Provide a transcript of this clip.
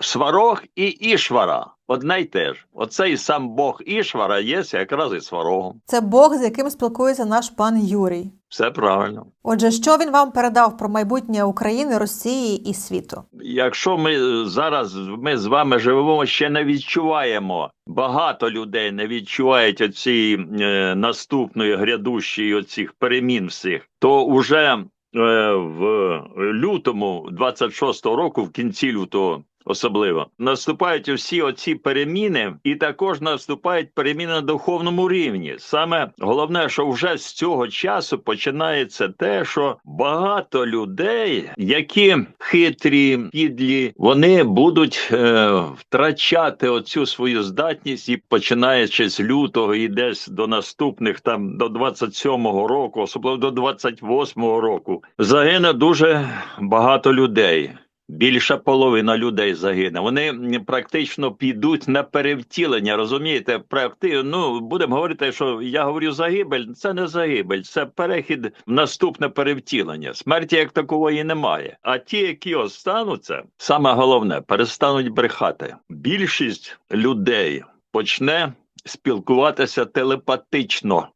сварог і ішвара. Одне й те ж. Оцей сам Бог Ішвара є якраз і сварогом. Це Бог, з яким спілкується наш пан Юрій. Все правильно. Отже, що він вам передав про майбутнє України, Росії і світу? Якщо ми зараз ми з вами живемо, ще не відчуваємо. Багато людей не відчувають оці е, наступної грядущої оцих перемін всіх, то уже е, в лютому 26-го року, в кінці лютого. Особливо наступають усі оці переміни, і також наступають переміни на духовному рівні. Саме головне, що вже з цього часу починається те, що багато людей, які хитрі, підлі, вони будуть е, втрачати оцю свою здатність, і починаючи з лютого і десь до наступних там до 27-го року, особливо до 28-го року, загине дуже багато людей. Більша половина людей загине. Вони практично підуть на перевтілення. Розумієте, практи... ну будемо говорити, що я говорю загибель. Це не загибель, це перехід в наступне перевтілення. Смерті як такової немає. А ті, які остануться, саме головне, перестануть брехати. Більшість людей почне спілкуватися телепатично.